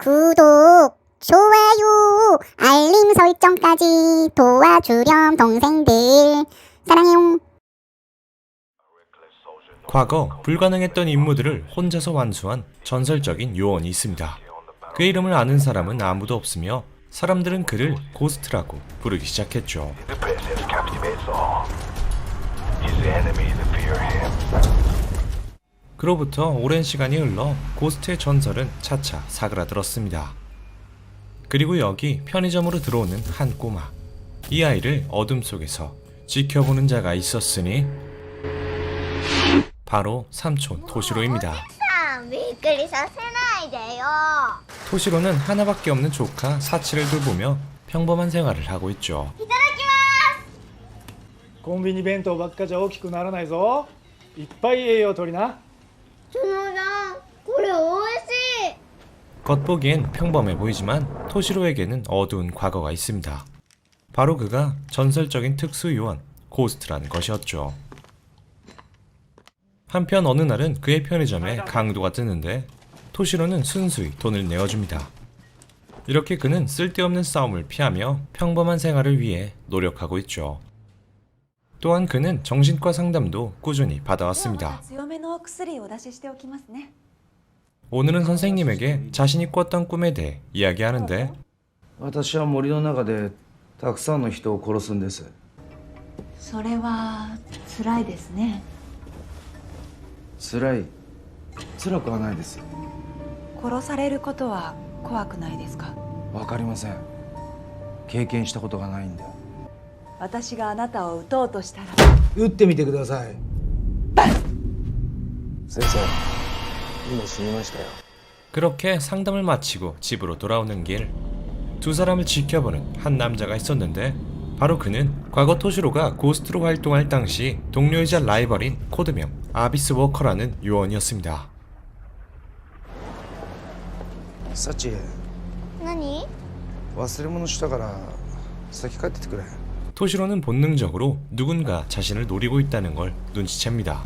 구독, 좋아요, 알림 설정까지 도와주렴 동생들. 사랑해요. 과거 불가능했던 임무들을 혼자서 완수한 전설적인 요원이 있습니다. 그 이름을 아는 사람은 아무도 없으며 사람들은 그를 고스트라고 부르기 시작했죠. 그로부터 오랜 시간이 흘러 고스트의 전설은 차차 사그라들었습니다. 그리고 여기 편의점으로 들어오는 한 꼬마. 이 아이를 어둠 속에서 지켜보는 자가 있었으니 바로 삼촌 토시로입니다. さんびっくりさせないでよ 토시로는 하나밖에 없는 조카 사치를 돌보며 평범한 생활을 하고 있죠. コンビニ弁当ばっかじゃ大きくならないぞいっぱい栄養取りな 겉보기엔 평범해 보이지만 토시로에게는 어두운 과거가 있습니다. 바로 그가 전설적인 특수 요원 고스트라는 것이었죠. 한편 어느 날은 그의 편의점에 강도가 뜨는데 토시로는 순수히 돈을 내어줍니다. 이렇게 그는 쓸데없는 싸움을 피하며 평범한 생활을 위해 노력하고 있죠. 또한 그는 정신과 상담도 꾸준히 받아왔습니다. 오늘은 선생님에게 자신이 꿨던 꿈에 대해 이야기하는데 私は森の中でたくさんの人を殺すんですそれは辛いですね辛い辛くはないです殺されることは怖くないですかわかりません経験したことがないんで私があなたを撃とうとしたら打ってみてください先生 今死にましたよ 그렇게 상담을 마치고 집으로 돌아오는 길 두 사람을 지켜보는 한 남자가 있었는데 바로 그는 과거 토시로가 고스트로 활동할 당시 동료이자 라이벌인 코드명 아비스 워커라는 요원이었습니다. サチ何忘れ物したから先帰っててくれ 토시로는 본능적으로 누군가 자신을 노리고 있다는 걸 눈치챕니다.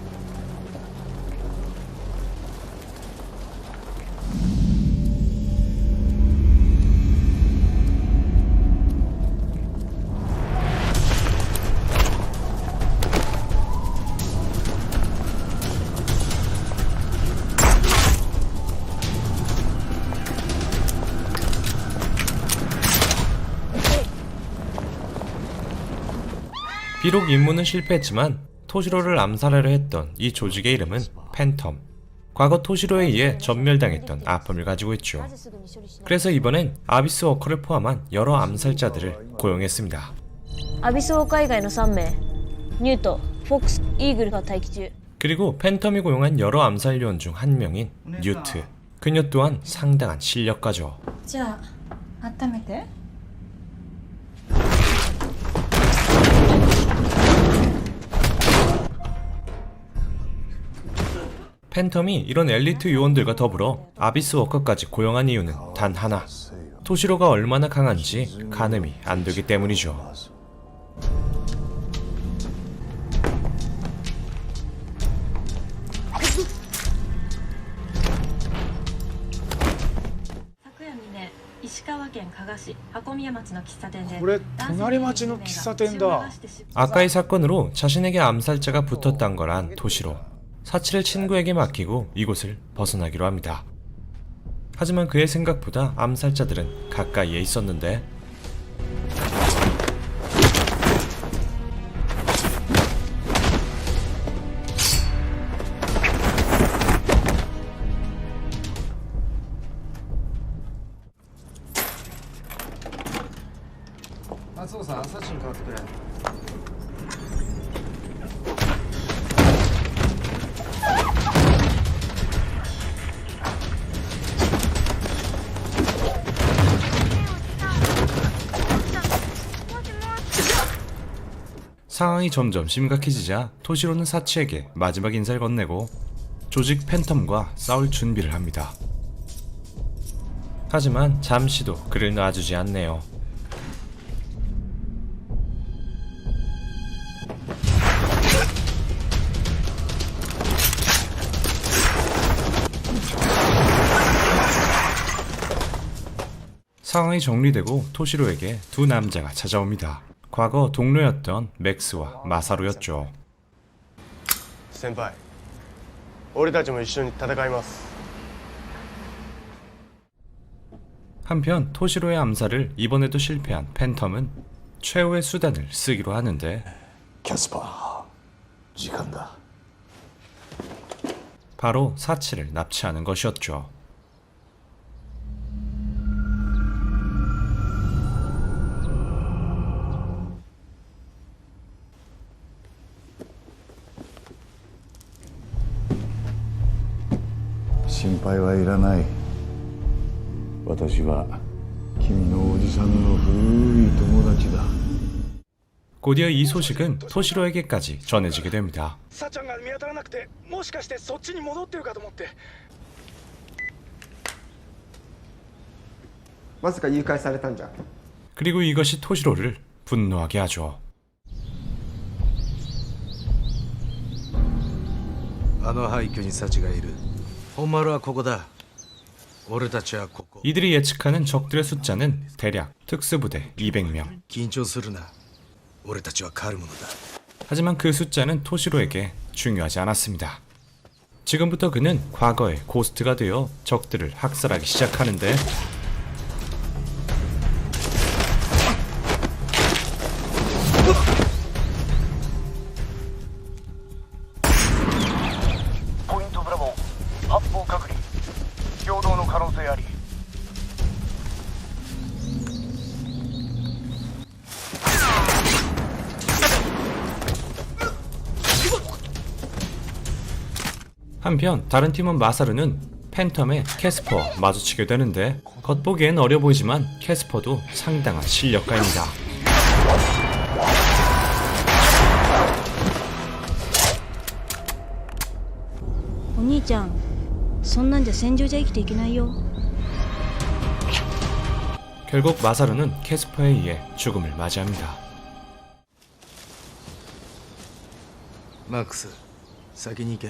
비록 임무는 실패했지만 토시로를 암살하려 했던 이 조직의 이름은 팬텀. 과거 토시로에 의해 전멸당했던 아픔을 가지고 있죠. 그래서 이번엔 아비스 워커를 포함한 여러 암살자들을 고용했습니다. 아비스 워커以外の 3名, 뉴토, 폭스, 이글과 대기 중. 그리고 팬텀이 고용한 여러 암살 요원 중 한 명인 뉴트. 그녀 또한 상당한 실력가죠. 자, 아타메테. 팬텀이 이런 엘리트 요원들과 더불어 아비스 워커까지 고용한 이유는 단 하나. 토시로가 얼마나 강한지 가늠이 안 되기 때문이죠. 아까의 사건으로 자신에게 암살자가 붙었단 거란 토시로. 사치를 친구에게 맡기고 이곳을 벗어나기로 합니다. 하지만 그의 생각보다 암살자들은 가까이에 있었는데 아, 소사 사친 것 같아. 상황이 점점 심각해지자 토시로는 사치에게 마지막 인사를 건네고 조직 팬텀과 싸울 준비를 합니다. 하지만 잠시도 그를 놔주지 않네요. 상황이 정리되고 토시로에게 두 남자가 찾아옵니다. 과거 동료였던 맥스와 마사루였죠. 先輩俺たちも一緒に戦います 한편 토시로의 암살을 이번에도 실패한 팬텀은 최후의 수단을 쓰기로 하는데 キャスパー時間だ 바로 사치를 납치하는 것이었죠. 心配はいらない私は君のおじさんの古い友達だ 곧이어 이 소식은 토시로에게까지 전해지게 됩니다. さちゃんが見当たらなくてもしかしてそっちに戻ってるかと思ってまさか誘拐されたんじゃ 그리고 이것이 토시로를 분노하게 하죠. あの廃墟に幸がいる 호마루와 코고다. 오르다치와 코고. 이들이 예측하는 적들의 숫자는 대략 특수부대 200명. 긴조스르나. 오르다치와 카르무노다. 하지만 그 숫자는 토시로에게 중요하지 않았습니다. 지금부터 그는 과거의 고스트가 되어 적들을 학살하기 시작하는데 한편 다른 팀원 마사르는 팬텀의 캐스퍼와 마주치게 되는데 겉보기엔 어려 보이지만 캐스퍼도 상당한 실력가입니다. お兄ちゃんそんなんじゃ戦場じゃ生きていけないよ 결국 마사르는 캐스퍼에 의해 죽음을 맞이합니다. マックス先に行け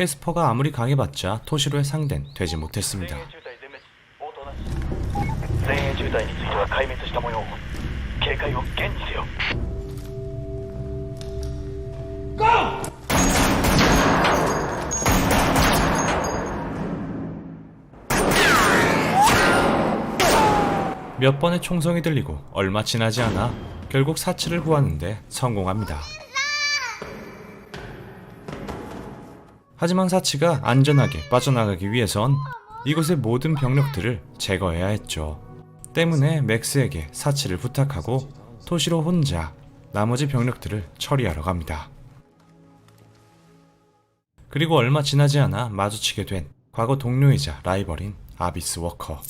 캐스퍼가 아무리 강해봤자 토시로의 상대는 되지 못했습니다. 몇 번의 총성이 들리고 얼마 지나지 않아 결국 사치를 구하는데 성공합니다. 하지만 사치가 안전하게 빠져나가기 위해선 이곳의 모든 병력들을 제거해야 했죠. 때문에 맥스에게 사치를 부탁하고 토시로 혼자 나머지 병력들을 처리하러 갑니다. 그리고 얼마 지나지 않아 마주치게 된 과거 동료이자 라이벌인 아비스 워커.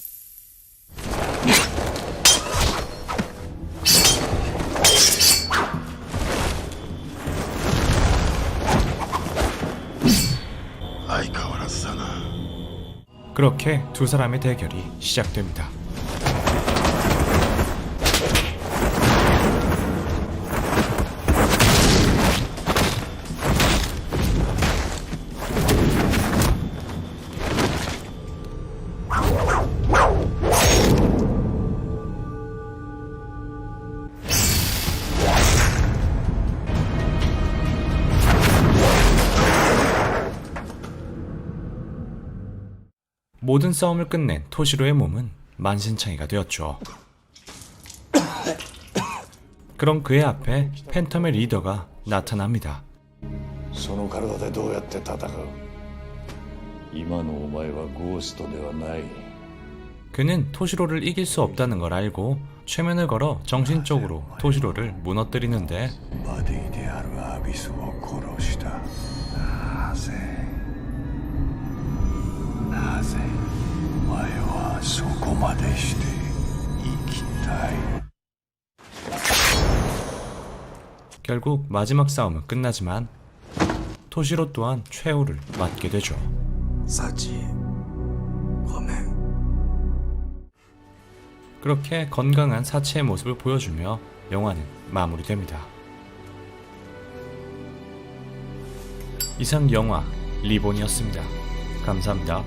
그렇게 두 사람의 대결이 시작됩니다. 모든 싸움을 끝낸 토시로의 몸은 만신창이가 되었죠. 그럼 그의 앞에 팬텀의 리더가 나타납니다. その体でどうやって戦う今のお前はゴーストではない 그는 토시로를 이길 수 없다는 걸 알고 최면을 걸어 정신적으로 토시로를 무너뜨리는데 バディであるアビスを殺したなぜなぜ お前はそこ までして生きたい 결국 마지막 싸움은 끝나지만 토시로 또한 최후를 맞게 되죠. 幸ごめん 그렇게 건강한 사체의 모습을 보여주며 영화는 마무리됩니다. 이상 영화 리본이었습니다. 감사합니다.